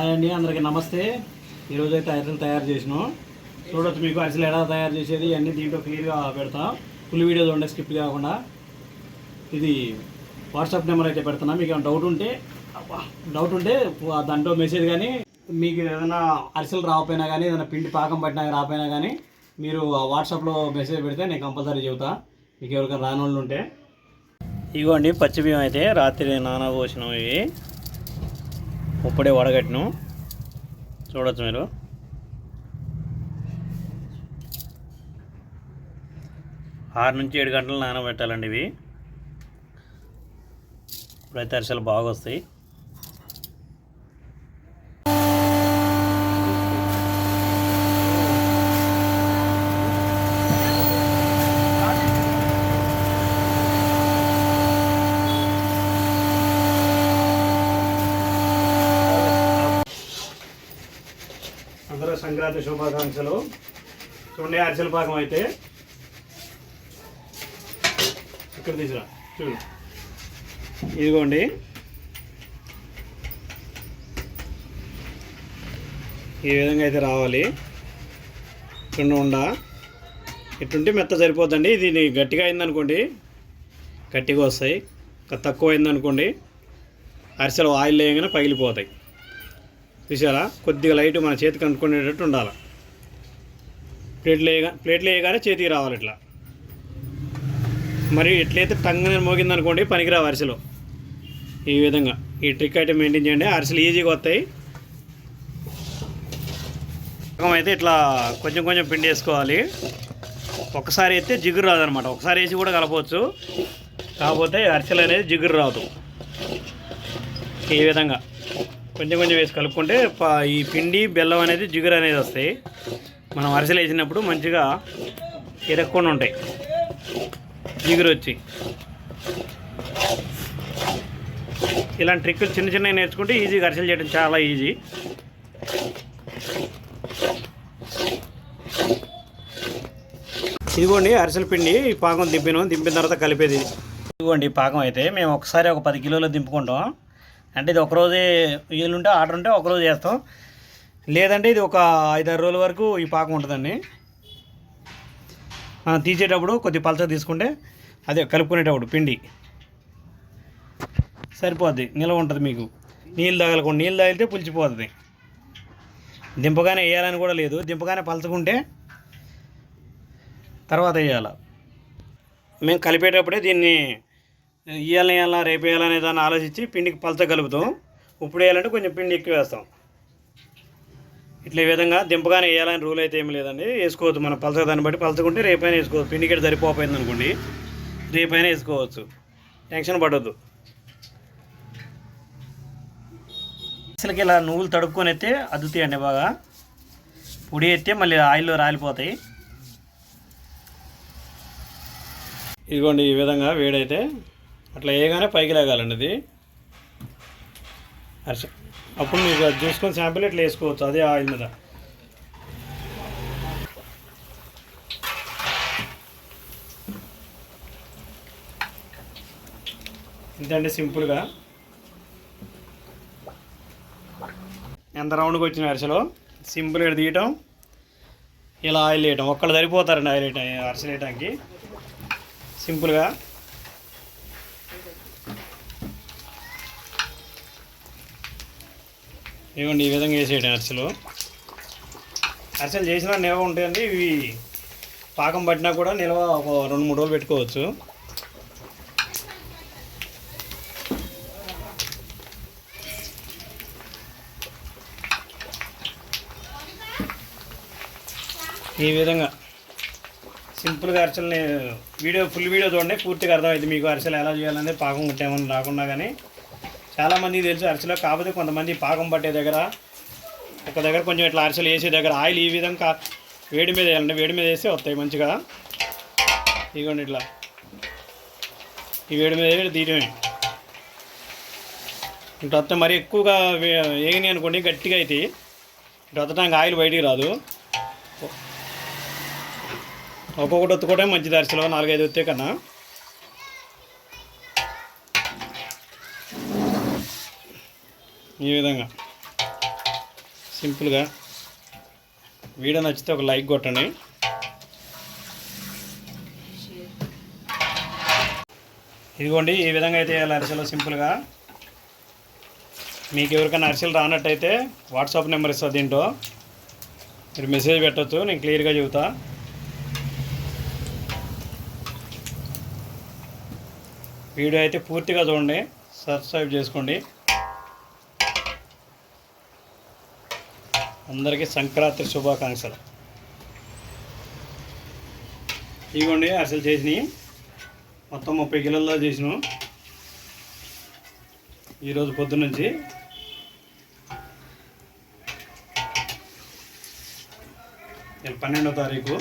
Hi అండి అందరికీ నమస్తే. ఈరోజు అయితే అరిసెలు తయారు చేసినాం. చూడొచ్చు మీకు అరిసెలు ఎలా తయారు చేసేది అన్నీ దీంట్లో క్లియర్గా పెడతా. ఫుల్ వీడియో చూడండి స్కిప్ కాకుండా. ఇది వాట్సాప్ నెంబర్ అయితే పెడుతున్నా. మీకు ఏమైనా డౌట్ ఉంటే డౌట్ ఉంటే దాంట్లో మెసేజ్ కానీ మీకు ఏదైనా అరిసెలు రాకపోయినా కానీ ఏదైనా పిండి పాకం పట్టినా రాకపోయినా కానీ మీరు ఆ వాట్సాప్లో మెసేజ్ పెడితే నేను కంపల్సరీ చెబుతా. మీకు ఎవరికైనా రాని వాళ్ళు ఉంటే. ఇగోండి పచ్చి బియ్యం అయితే రాత్రి నానబోసినాం ఇవి. ఇప్పుడే వడగట్టినాం. చూడొచ్చు మీరు. ఆరు నుంచి ఏడు గంటలు నానబెట్టాలండి ఇవి. ఇప్పుడైతే అరిసెలు బాగా వస్తాయి సంక్రాంతి శుభాకాంక్షలు. చూడండి అరిసెల పాకం అయితే. ఇక్కడ తీసుకురా చూడు. ఇదిగోండి. ఈ విధంగా అయితే రావాలి. ఇక్కడ ఉండ. ఇటుంటే మెత్త సరిపోద్దండి. ఇది గట్టిగా అయిందనుకోండి గట్టిగా వస్తాయి. తక్కువ అయిందనుకోండి అరిసెలు ఆయిల్ వేయగానే పగిలిపోతాయి. చూసారా కొద్దిగా లైట్ మన చేతికి అనుకునేటట్టు ఉండాలి? ప్లేట్లు వేయగా ప్లేట్లు వేయగానే చేతికి రావాలి ఇట్లా. మరి ఎట్లయితే టంగ్ మోగింది అనుకోండి పనికిరావు అరిసెలు. ఈ విధంగా. ఈ ట్రిక్ అయితే మెయింటైన్ చేయండి. అరిసెలు ఈజీగా వస్తాయి. అయితే ఇట్లా కొంచెం కొంచెం పిండి వేసుకోవాలి. ఒకసారి అయితే జిగురు రాదనమాట. ఒకసారి వేసి కూడా కలపవచ్చు. కాకపోతే అరిసెలు అనేది జిగురు రాదు. ఈ విధంగా. కొంచెం కొంచెం వేసి కలుపుకుంటే ఈ పిండి బెల్లం అనేది జిగురు అనేది వస్తాయి. మనం అరిసెలు వేసినప్పుడు మంచిగా ఎరక్కుండా ఉంటాయి. జిగురు వచ్చి. ఇలాంటి ట్రిక్కులు చిన్న చిన్నవి నేర్చుకుంటే ఈజీగా అరిసెలు చేయడం చాలా ఈజీ. ఇదిగోండి అరిసెల పిండి ఈ పాకం దింపినాం. దింపిన తర్వాత కలిపేది. ఇదిగోండి ఈ పాకం అయితే మేము ఒకసారి ఒక పది కిలోలు దింపుకుంటాం. అంటే ఇది ఒకరోజే వీలుంటే ఆర్డర్ ఉంటే ఒకరోజు చేస్తాం. లేదంటే ఇది ఒక ఐదారు రోజుల వరకు ఈ పాకం ఉంటుందండి. మనం తీసేటప్పుడు కొద్ది పలచగా తీసుకుంటే అదే కలుపుకునేటప్పుడు పిండి. సరిపోద్ది నిల్వ ఉంటుంది మీకు. నీళ్ళు తగలకుండా నీళ్ళు తగిలితే పులిచిపోతుంది. దింపగానే వేయాలని కూడా లేదు. దింపగానే పలచకుంటే తర్వాత వేయాలి. మేము కలిపేటప్పుడే దీన్ని ఇయ్యాలని వేయాలా రేపు వేయాలనే దాన్ని ఆలోచించి పిండికి పలత కలుపుతాం. ఇప్పుడు వేయాలంటే కొంచెం పిండి ఎక్కువ వేస్తాం. ఇట్లా ఈ విధంగా దింపగానే వేయాలని రూల్ అయితే ఏమి లేదండి. వేసుకోవద్దు మనం పలస దాన్ని బట్టి పలసకుంటే రేపైనా వేసుకోవచ్చు. పిండికి సరిపోపోయింది అనుకోండి రేపైనా వేసుకోవచ్చు. టెన్షన్ పడద్దు. అసలుకి ఇలా నువ్వులు తడుపుకొని అయితే అద్దుతాయండి బాగా. పొడి అయితే మళ్ళీ ఆయిల్లో రాలిపోతాయి. ఇదిగోండి ఈ విధంగా వేడైతే అట్లా వేయగానే పైకి లేగాలండి అది అరిసె. అప్పుడు మీరు అది చూసుకొని శాంపిల్ ఇట్లా వేసుకోవచ్చు అదే ఆయిల్ మీద. ఇంతండి సింపుల్గా. ఎంత రౌండ్కి వచ్చిన అరిసెలో? సింపుల్గా తీయటం ఇలా ఆయిల్ వేయటం. ఒక్కళ్ళు సరిపోతారండి ఆయిల్ వేయటం అరిసెలు వేయటానికి. సింపుల్గా. ఇవ్వండి ఈ విధంగా వేసేయడం అరిసెలు. అరిసెలు చేసినా నిల్వ ఉంటాయండి ఇవి పాకం పట్టినా కూడా నిల్వ ఒక రెండు మూడు రోజులు పెట్టుకోవచ్చు. ఈ విధంగా సింపుల్గా అరిసెలని వీడియో ఫుల్ వీడియో చూడండి. పూర్తిగా అర్థమైంది మీకు అరిసెలు ఎలా చేయాలనేది. పాకం కుట్టేమని రాకుండా కానీ చాలామందికి తెలుసు అరిసెలో కాకపోతే కొంతమంది పాకం పట్టే దగ్గర ఒక దగ్గర కొంచెం ఇట్లా అరిసెలు వేసే దగ్గర ఆయిల్ ఈ విధంగా వేడి మీద వేయాలంటే వేడి మీద వేస్తే వస్తాయి మంచిగా. ఇదిగోండి ఇట్లా. ఈ వేడి మీద వేడి తీయడమే. ఇటు వస్తే మరి ఎక్కువగా వేగినాయి అనుకోండి గట్టిగా అయితే ఇటు వత్తడానికి ఆయిల్ బయటికి రాదు. ఒక్కొక్కటి ఒత్తుకోవడం మంచిది అరిసెలో నాలుగైదు వస్తే కన్నా. ఈ విధంగా. సింపుల్గా. వీడియో నచ్చితే ఒక లైక్ కొట్టండి. ఇదిగోండి ఈ విధంగా అయితే వేయాలి అరిసెలు సింపుల్గా. మీకు ఎవరికైనా అరిసెలు రానట్టయితే వాట్సాప్ నెంబర్ ఇస్తా దీంట్లో. మీరు మెసేజ్ పెట్టచ్చు నేను క్లియర్గా చెబుతా. వీడియో అయితే పూర్తిగా చూడండి సబ్స్క్రైబ్ చేసుకోండి. అందరికీ సంక్రాంతి శుభాకాంక్షలు. ఇదిగోండి అసలు చేసినాయి మొత్తం ముప్పై కిలోల్లో చేసినాం. ఈరోజు పొద్దున్నుంచి నేను పన్నెండో తారీఖు.